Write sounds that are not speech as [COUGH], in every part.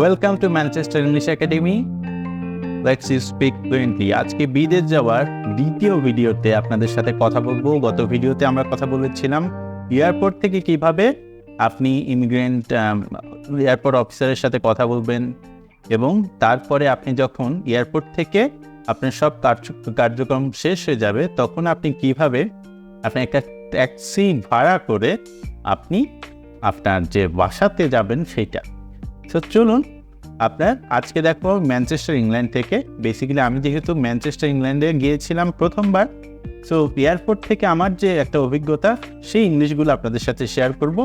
Welcome to Manchester English academy let's you speak fluently আজকে বিদেশ যাওয়ার দ্বিতীয় ভিডিওতে আপনাদের সাথে কথা বলব। গত ভিডিওতে আমরা কথা বলেছিলাম এয়ারপোর্ট থেকে কীভাবে আপনি ইমিগ্রেন্ট এয়ারপোর্ট অফিসারের সাথে কথা বলবেন এবং তারপরে আপনি যখন এয়ারপোর্ট থেকে আপনার সব কার্য- কার্যক্রম শেষ হয়ে যাবে, তখন আপনি কীভাবে আপনি একটা ট্যাক্সি ভাড়া করে আপনি আপনার যে বাসাতে যাবেন, সেইটা তো চলুন, আপনার আজকে দেখো ম্যানচেস্টার ইংল্যান্ড থেকে। বেসিক্যালি আমি যেহেতু ম্যানচেস্টার ইংল্যান্ডে গিয়েছিলাম প্রথমবার সো এয়ারপোর্ট থেকে আমার যে একটা অভিজ্ঞতা, সেই ইংলিশগুলো আপনাদের সাথে শেয়ার করব।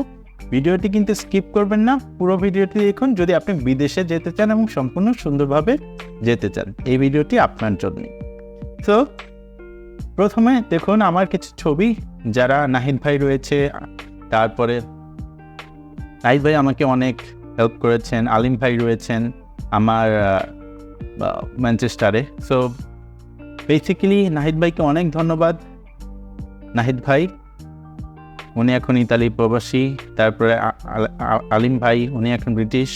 ভিডিওটি কিন্তু স্কিপ করবেন না, পুরো ভিডিওটি দেখুন। যদি আপনি বিদেশে যেতে চান এবং সম্পূর্ণ সুন্দরভাবে যেতে চান, এই ভিডিওটি আপনার জন্য। তো প্রথমে দেখুন আমার কিছু ছবি, যারা নাহিদ ভাই রয়েছে, তারপরে নাহিদ ভাই আমাকে অনেক হেল্প করেছেন, আলিম ভাই রয়েছেন আমার ম্যানচেস্টারে সো বেসিক্যালি নাহিদ ভাইকে অনেক ধন্যবাদ। নাহিদ ভাই, উনি এখন ইতালি প্রবাসী, তারপরে আলিম ভাই, উনি এখন ব্রিটিশ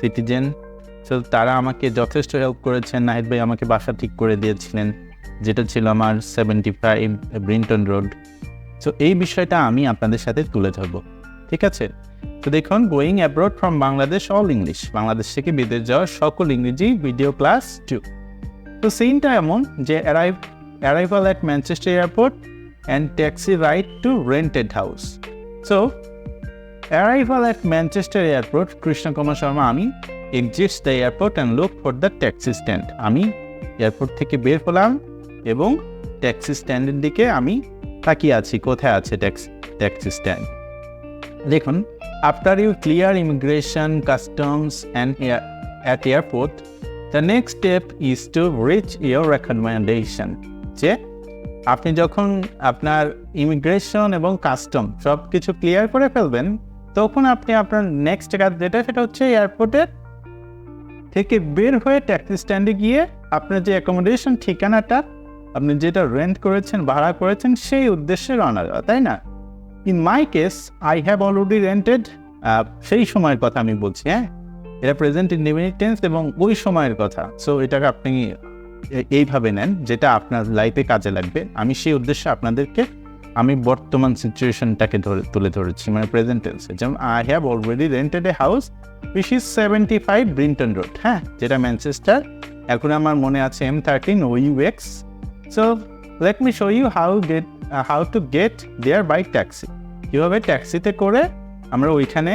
সিটিজেন সো তারা আমাকে যথেষ্ট হেল্প করেছেন। নাহিদ ভাই আমাকে বাসা ঠিক করে দিয়েছিলেন, যেটা ছিল আমার seventy five Brinton road so এই বিষয়টা আমি আপনাদের সাথে তুলে ধরবো। ঠিক আছে? দেখুন going abroad from Bangladesh all English Bangladesh থেকে বিদেশ যাওয়ার সকল ইংরেজি ভিডিও ক্লাস টু তো সিনটা এমন যে arrive arrival at Manchester airport and taxi ride to rented house so arrival at Manchester airport Krishna Kumar Sharma আমি exist the airport and look for the taxi stand আমি airport থেকে বের হলাম এবং ট্যাক্সি স্ট্যান্ডের দিকে আমি তাকিয়ে আছি। কোথায় আছে ট্যাক্সি ট্যাক্সি স্ট্যান্ড দেখুন after you clear immigration customs and at airport the next step is to reach your recommendation যে আপনি যখন আপনার ইমিগ্রেশন এবং কাস্টম সব কিছু ক্লিয়ার করে ফেলবেন, তখন আপনি আপনার নেক্সট কাজ যেটা সেটা হচ্ছে এয়ারপোর্টের থেকে বের হয়ে ট্যাক্সি স্ট্যান্ডে গিয়ে আপনার যে অ্যাকোমোডেশন ঠিকানাটা, আপনি যেটা রেন্ট করেছেন, ভাড়া করেছেন, সেই উদ্দেশ্যে রওনা দেওয়া, তাই না? In my case I have already rented সেই সময়ের কথা আমি বলছি হ্যাঁ? এটা প্রেজেন্ট ইনডিফিনিট টেন্স এবং ওই সময়ের কথা। সো এটাকে আপনি এইভাবে নেন, যেটা আপনার লাইফে কাজে লাগবে। আমি সেই উদ্দেশ্যে আপনাদেরকে আমি বর্তমান সিচুয়েশনটাকে ধরে, তুলে ধরেছি মানে প্রেজেন্ট টেন্সে যেমন I have already rented a house which is seventy five Brinton road হ্যাঁ? যেটা ম্যানচেস্টার এখন আমার মনে আছে M thirteen O U X so let me show you how get how to get there by taxi কীভাবে ট্যাক্সিতে করে আমরা ওইখানে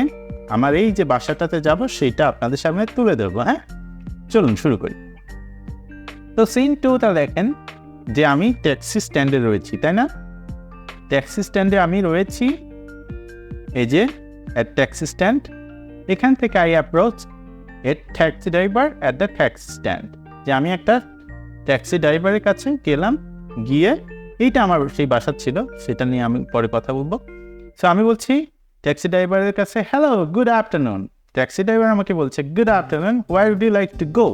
আমার এই যে বাসাটাতে যাব সেইটা আপনাদের সামনে তুলে ধরবো হ্যাঁ? চলুন, শুরু করি। তো সিন টুটা দেখেন, যে আমি ট্যাক্সি স্ট্যান্ডে রয়েছি, তাই না? ট্যাক্সি স্ট্যান্ডে আমি রয়েছি, এই যে অ্যাট ট্যাক্সি স্ট্যান্ড এখান থেকে I approach at taxi driver at the taxi stand যে আমি একটা ট্যাক্সি ড্রাইভারের কাছে গেলাম, গিয়ে, এইটা আমার সেই বাসা ছিল, সেটা নিয়ে আমি পরে কথা বলব। সো আমি বলছি ট্যাক্সি ড্রাইভারের কাছে hello good afternoon taxi driver আমাকে বলছে good afternoon why would you like to go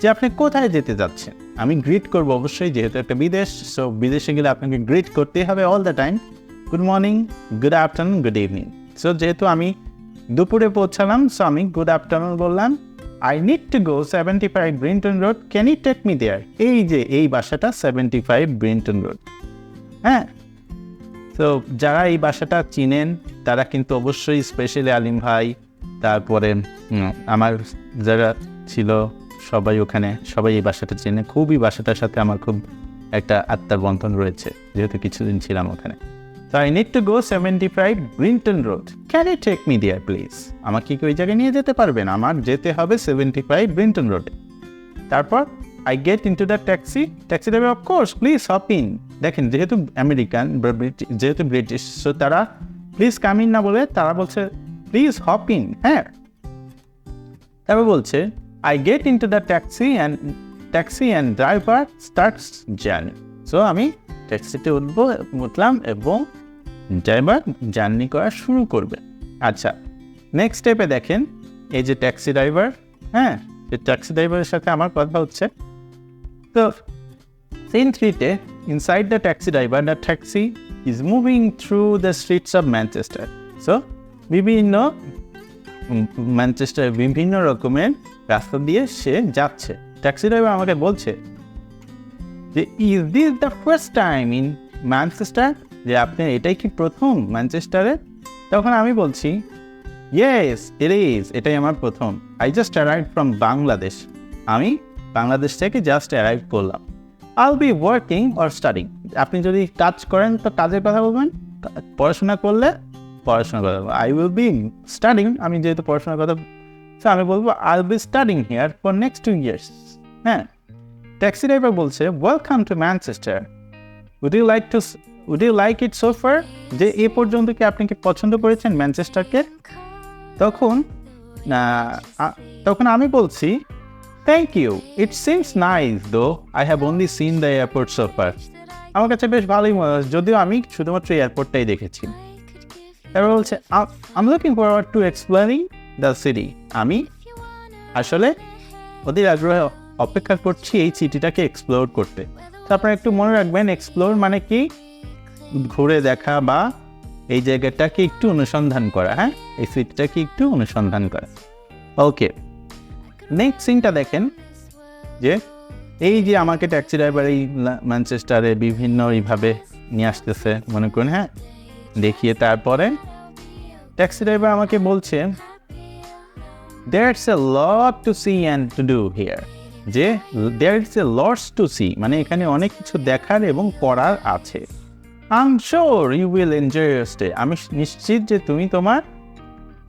যে আপনি কোথায় যেতে যাচ্ছেন? আমি গ্রিট করব অবশ্যই, যেহেতু একটা বিদেশ সো বিদেশে গেলে আপনাকে গ্রিট করতেই হবে all the time good morning good afternoon good evening so যেহেতু আমি দুপুরে পৌঁছালাম সো আমি গুড আফটারনুন বললাম I need to go seventy five Brinton road can you take me there এই যে, এই বাসাটা সেভেন্টি ফাইভ ব্রিন্টন রোড হ্যাঁ? তো যারা এই বাসাটা চিনেন, তারা কিন্তু অবশ্যই স্পেশালি আলিম ভাই, তারপরে আমার যারা ছিল সবাই ওখানে, সবাই এই বাসাটা চেনে। খুবই বাসাটার সাথে আমার খুব একটা আত্মার বন্ধন রয়েছে, যেহেতু কিছুদিন ছিলাম ওখানে। তো I need to go seventy five Brinton road can you take me there please আমাকে কি ওই জায়গায় নিয়ে যেতে পারবেন? আমার যেতে হবে সেভেন্টি ফাইভ ব্রিন্টন রোডে তারপর I get into the taxi taxi driver of course please hop in দেখেন, যেহেতু আমেরিকান যেহেতু ব্রিটিশ সো তারা প্লিজ কাম ইন না বলে তারা বলছে প্লিজ হপ ইন হ্যাঁ? তারপর বলছে I get into the taxi and taxi and driver starts journey so আমি ট্যাক্সিতে উঠবো, উঠলাম এবং ড্রাইভার জার্নি করা শুরু করবে। আচ্ছা নেক্সট স্টেপে দেখেন, এই যে ট্যাক্সি ড্রাইভার হ্যাঁ? ট্যাক্সি ড্রাইভারের সাথে আমার কথা হচ্ছে। তো সিন থ্রিতে inside the taxi driver the taxi is moving through the streets of Manchester so বিভিন্ন ম্যানচেস্টারের বিভিন্ন রকমের রাস্তা দিয়ে সে যাচ্ছে। ট্যাক্সি ড্রাইভার আমাকে বলছে যে is this the first time in Manchester যে আপনি, এটাই কি প্রথম ম্যানচেস্টারে তখন আমি বলছি ইয়েস ইট ইজ এটাই আমার প্রথম। I just arrive from Bangladesh আমি বাংলাদেশ থেকে জাস্ট অ্যারাইভ করলাম। I'll be working or studying আপনি যদি কাজ করেন, তো কাজের কথা বলবেন। পড়াশোনা করলে পড়াশোনার কথা আই উইল বি স্টাডিং আমি যেহেতু পড়াশোনার কথা তো আমি বলব I will be studying here for next two years হ্যাঁ। ট্যাক্সি ড্রাইভার বলছে welcome to Manchester would you like to would you like it so far যে এ পর্যন্ত কি আপনি কি পছন্দ করেছেন ম্যানচেস্টারকে তখন তখন আমি বলছি thank you it seems nice though I have only seen the airport so far আমার কাছে বেশ ভালোই মনে হচ্ছে যদিও আমি শুধুমাত্র এয়ারপোর্টটাই দেখেছি। তারপর বলছে I'm looking forward to explaining the city আমি আসলে ওদের আগ্রহে অপেক্ষা করছি এই সিটিটাকে এক্সপ্লোর করতে। তো আপনারা একটু মনে রাখবেন এক্সপ্লোর মানে কি? ঘুরে দেখা বা এই জায়গাটাকে একটু অনুসন্ধান করা হ্যাঁ? এই সিটিটাকে একটু অনুসন্ধান করা। ওকে নেক্সট সিনটা দেখেন, যে এই যে আমাকে ট্যাক্সি ড্রাইভার এই ম্যানচেস্টারে বিভিন্ন এইভাবে নিয়ে আসতেছে, মনে করুন হ্যাঁ? দেখিয়ে তারপরে ট্যাক্সি ড্রাইভার আমাকে বলছে there's a lot to see and to do here যে there's a lots to see মানে এখানে অনেক কিছু দেখার এবং করার আছে। I'm sure you will enjoy stay আমি নিশ্চিত যে তুমি তোমার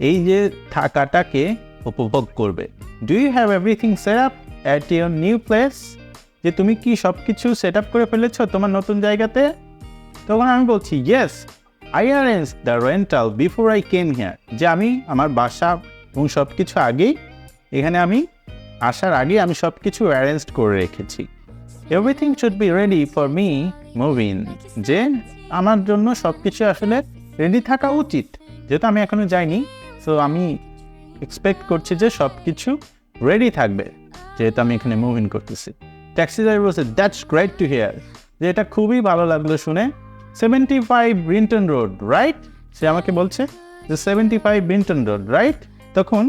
এই যে থাকাটাকে উপভোগ করবে। Do you have everything set up at your new place যে তুমি কি সব কিছু সেট আপ করে ফেলেছো তোমার নতুন জায়গাতে? তখন আমি বলছি yes I arrange the rental before I came here যে আমি আমার বাসা এবং সব কিছু আগেই এখানে আমি আসার আগে আমি সব কিছু অ্যারেঞ্জ করে রেখেছি। Everything should be ready for me moving যে আমার জন্য সব কিছু আসলে রেডি থাকা উচিত। যেহেতু আমি এখনও যাইনি সো আমি এক্সপেক্ট করছি যে সব কিছু রেডি থাকবে, যেহেতু আমি এখানে মুভ ইন করতেছি। ট্যাক্সি ড্রাইভার বলছে দ্যাটস গ্রেট টু হিয়ার যে এটা খুবই ভালো লাগল শুনে। Seventy five Brinton road right সে আমাকে বলছে যে seventy five Brinton road right তখন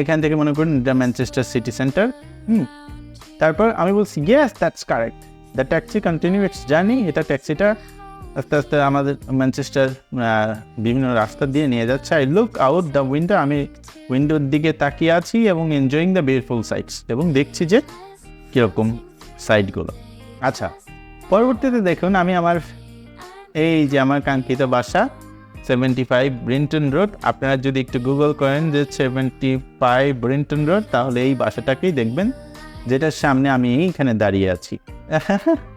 এখান থেকে মনে করুন the Manchester city centre hmm. তারপর আমি বলছি yes that's correct the taxi continue its journey এটা ট্যাক্সিটা আস্তে আস্তে আমাদের ম্যানচেস্টার বিভিন্ন রাস্তা দিয়ে নিয়ে যাচ্ছে। I look out the window আমি উইন্ডোর দিকে তাকিয়ে আছি এবং এনজয়িং দ্য বিউটিফুল সাইটস এবং দেখছি যে কীরকম সাইটগুলো আচ্ছা পরবর্তীতে দেখুন, আমি আমার এই যে আমার কাঙ্ক্ষিত বাসা সেভেন্টি ফাইভ ব্রিন্টন রোড আপনারা যদি একটু গুগল করেন যে সেভেন্টি ফাইভ ব্রিন্টন রোড তাহলে এই বাসাটাকেই দেখবেন, যেটার সামনে আমি এইখানে দাঁড়িয়ে আছি। [LAUGHS]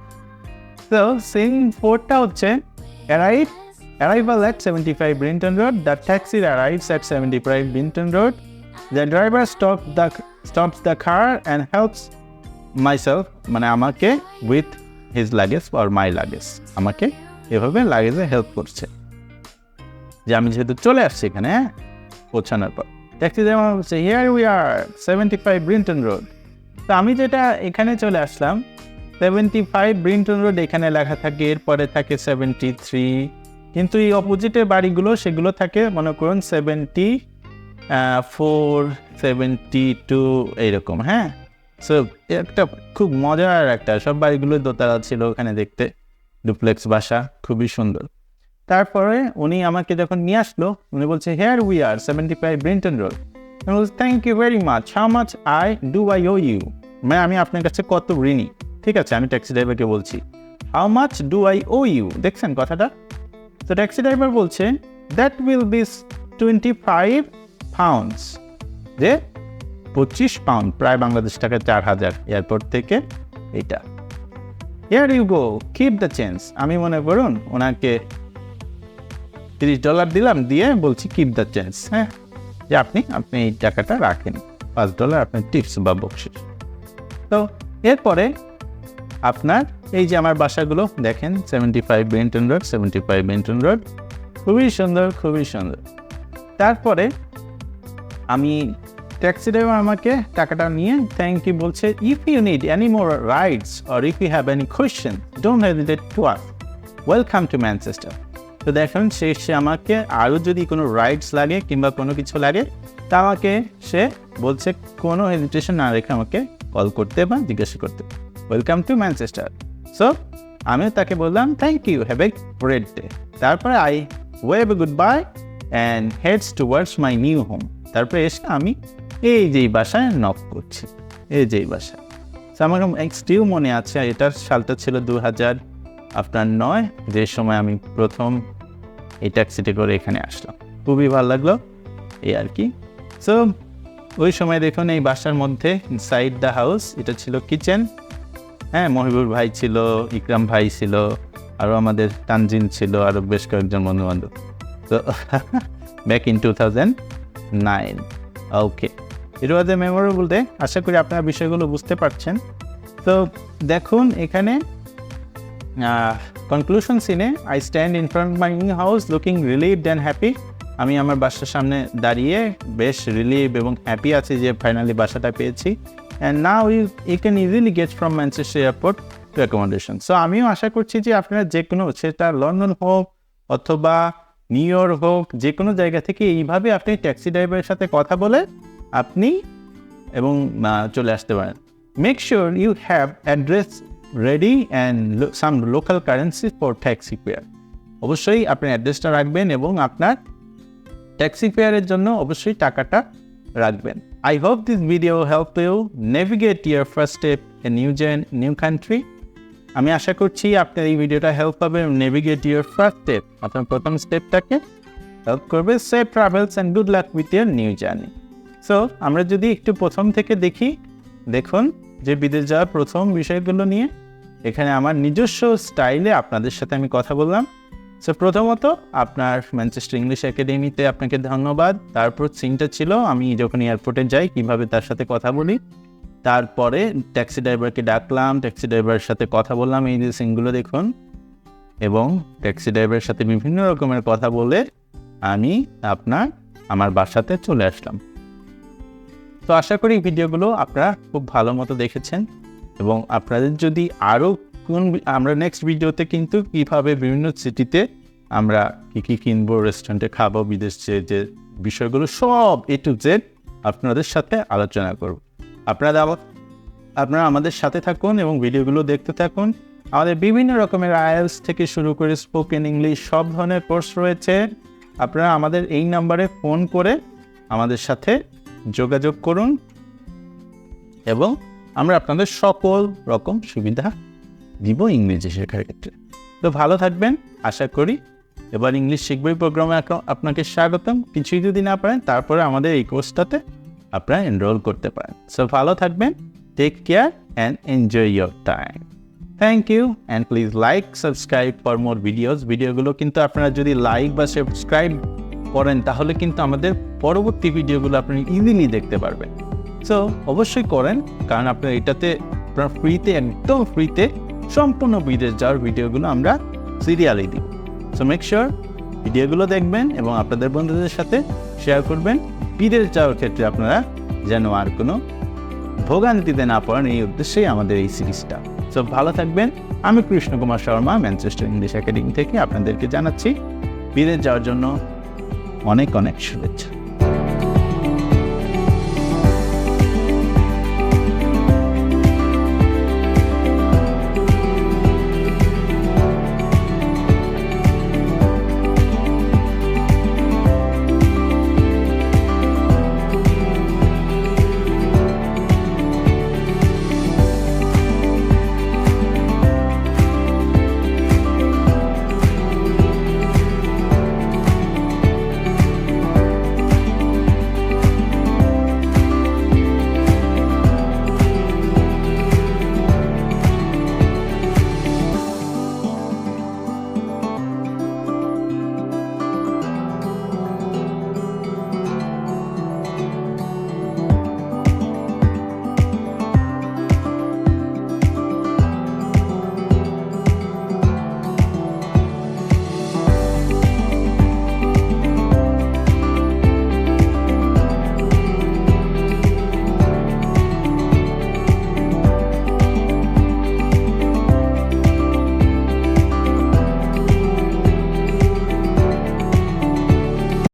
তো সিন ফোরটা হচ্ছে arrive arrival at seventy five Brinton road the taxi arrives at seventy five Brinton road the driver stop the stops the car and helps myself মানে আমাকে with his luggage or my luggage আমাকে এভাবে লাগেজে help করছে। যে আমি যেহেতু চলে আসছি এখানে হ্যাঁ পৌঁছানোর পর। ট্যাক্সি ড্রাইভার বলছে here we are seventy five Brinton road তো আমি যেটা এখানে চলে আসলাম সেভেন্টি ফাইভ ব্রিন্টন রোড এখানে লেখা থাকে, এরপরে থাকে সেভেন্টি থ্রি। কিন্তু এই অপোজিটের বাড়িগুলো, সেগুলো থাকে, মনে করুন, সেভেন্টি ফোর, সেভেন্টি টু, এইরকম হ্যাঁ? সো একটা খুব মজার একটা, সব বাড়িগুলো দোতলা ছিল ওখানে দেখতে। ডুপ্লেক্স বাসা, খুবই সুন্দর। তারপরে উনি আমাকে যখন নিয়ে আসলো, উনি বলছে here we are seventy five Brinton road. Thank you very much how much I do I owe you মানে আমি আপনার কাছে কত ঋণী? ঠিক আছে, আমি ট্যাক্সি ড্রাইভারকে বলছি। How much do I owe you দেখছেন কথাটা? তো ট্যাক্সি ড্রাইভার বলছে that will be twenty five pounds যে পঁচিশ পাউন্ড প্রায় বাংলাদেশ টাকা চার হাজার এয়ারপোর্ট থেকে এটা। Here you go keep the change আমি মনে করুন, ওনাকে তিরিশ ডলার দিলাম, দিয়ে বলছি কিপ দ্য চেঞ্জ হ্যাঁ যে আপনি আপনি এই টাকাটা রাখেন। পাঁচ ডলার আপনার টিপস বা বকশিস। তো এরপরে আপনার, এই যে আমার বাসাগুলো, দেখেন seventy five Benton road seventy five Benton road খুবই সুন্দর খুবই সুন্দর। তারপরে আমি ট্যাক্সি ড্রাইভার আমাকে টাকাটা নিয়ে থ্যাংক ইউ বলছে if you need any more rides or if you have any question don't hesitate to us welcome to Manchester তো দেখুন, সে সে আমাকে আরও যদি কোনো রাইডস লাগে কিংবা কোনো কিছু লাগে, তা আমাকে সে বলছে, কোনো হেজিটেশন না রেখে আমাকে কল করতে বা জিজ্ঞাসা করতে। ওয়েলকাম টু ম্যানচেস্টার সো আমিও তাকে বললাম thank you have a great day তারপরে I wave goodbye and heads towards my new home তারপরে এসে আমি এই যেই বাসায় নক করছি এই যেই বাসায়। So, আমার স্টিল মনে আছে এটার সালটা ছিল দু হাজার আপনার নয় যে সময় আমি প্রথম এই ট্যাক্সিতে করে এখানে আসলাম। খুবই ভালো লাগল এই আর কি। সো ওই সময় দেখুন এই বাসার মধ্যে সাইড দ্য হাউস এটা ছিল কিচেন হ্যাঁ মহিবুর ভাই ছিল, ইকরাম ভাই ছিল আরও আমাদের তানজিন ছিল আরও বেশ কয়েকজন বন্ধু বান্ধব তো back in two thousand nine okay it was a memorable day আশা করি আপনারা বিষয়গুলো বুঝতে পারছেন। তো, দেখুন, এখানে কনক্লুশন সিনে I stand in front my house looking relieve and happy আমি আমার বাসার সামনে দাঁড়িয়ে বেশ রিলিভ এবং হ্যাপি আছি যে ফাইনালি বাসাটা পেয়েছি। And now you you can easily get from Manchester airport to accommodation so আমিও আশা করছি যে আপনারা যে কোনো সেটা লন্ডন হোক অথবা নিউ ইয়র্ক হোক যে কোনো জায়গা থেকে এইভাবে আপনি ট্যাক্সি ড্রাইভারের সাথে কথা বলে আপনি এবং চলে আসতে পারেন। Make sure you have address ready and some local currency for taxi fare অবশ্যই আপনি অ্যাড্রেসটা রাখবেন এবং আপনার ট্যাক্সি ফেয়ারের জন্য অবশ্যই টাকাটা রাখবেন। I hope this video help you navigate your first step a new gen new country আমি আশা করছি আপনার এই ভিডিওটা হেল্প পাবে নেভিগেট ইউর ফার্স্ট স্টেপ আপনার প্রথম স্টেপটাকে হেল্প করবে safe travels and good luck with your new journey so আমরা যদি একটু প্রথম থেকে দেখি, দেখুন যে বিদেশ যাওয়ার প্রথম বিষয়গুলো নিয়ে, এখানে আমার নিজস্ব স্টাইলে আপনাদের সাথে আমি কথা বললাম। সো প্রথমত আপনার ম্যানচেস্টার ইংলিশ একাডেমিতে আপনাকে ধন্যবাদ। তারপর সিনটা ছিল, আমি যখন এয়ারপোর্টে যাই, কীভাবে তার সাথে কথা বলি। তারপরে ট্যাক্সি ড্রাইভারকে ডাকলাম ট্যাক্সি ড্রাইভারের সাথে কথা বললাম, এই যে সিনগুলো দেখুন। এবং ট্যাক্সি ড্রাইভারের সাথে বিভিন্ন রকমের কথা বলে আমি আপনার, আমার বাসাতে চলে আসলাম। তো আশা করি ভিডিওগুলো আপনারা খুব ভালো মতো দেখেছেন। এবং আপনাদের যদি আরও কোন আমরা নেক্সট ভিডিওতে কিন্তু কীভাবে বিভিন্ন সিটিতে আমরা কী কী কিনবো রেস্টুরেন্টে খাব, বিদেশ যে যে বিষয়গুলো সব এ টু জেড আপনাদের সাথে আলোচনা করব। আপনারা আপনারা আমাদের সাথে থাকুন এবং ভিডিওগুলো দেখতে থাকুন। আমাদের বিভিন্ন রকমের আইএলস থেকে শুরু করে স্পোকেন ইংলিশ সব ধরনের কোর্স রয়েছে। আপনারা আমাদের এই নাম্বারে ফোন করে আমাদের সাথে যোগাযোগ করুন এবং আমরা আপনাদের সকল রকম সুবিধা দিব ইংরেজি শেখার ক্ষেত্রে। তো ভালো থাকবেন, আশা করি। এবার ইংলিশ শিখবই প্রোগ্রামে আপনাকে স্বাগতম। কিছুই যদি না পারেন, তারপরে আমাদের এই কোর্সটাতে আপনারা এনরোল করতে পারেন। সো ভালো থাকবেন। Take care and enjoy your time thank you and please like subscribe for more videos ভিডিওগুলো কিন্তু আপনারা যদি লাইক বা সাবস্ক্রাইব করেন, তাহলে কিন্তু আমাদের পরবর্তী ভিডিওগুলো আপনি ইজিলি দেখতে পারবেন। সো অবশ্যই করেন, কারণ আপনার এটাতে আপনার ফ্রিতে একদম ফ্রিতে সম্পূর্ণ বিদেশ যাওয়ার ভিডিওগুলো আমরা সিরিয়ালি দিই। সো মেক শিওর ভিডিওগুলো দেখবেন এবং আপনাদের বন্ধুদের সাথে শেয়ার করবেন। বিদেশ যাওয়ার ক্ষেত্রে আপনারা যেন আর কোনো ভোগান্তিতে না পড়েন, এই উদ্দেশ্যেই আমাদের এই সিরিজটা সো ভালো থাকবেন। আমি Krishna Kumar Sharma Manchester English academy থেকে আপনাদেরকে জানাচ্ছি, বিদেশ যাওয়ার জন্য অনেক অনেক শুভেচ্ছা।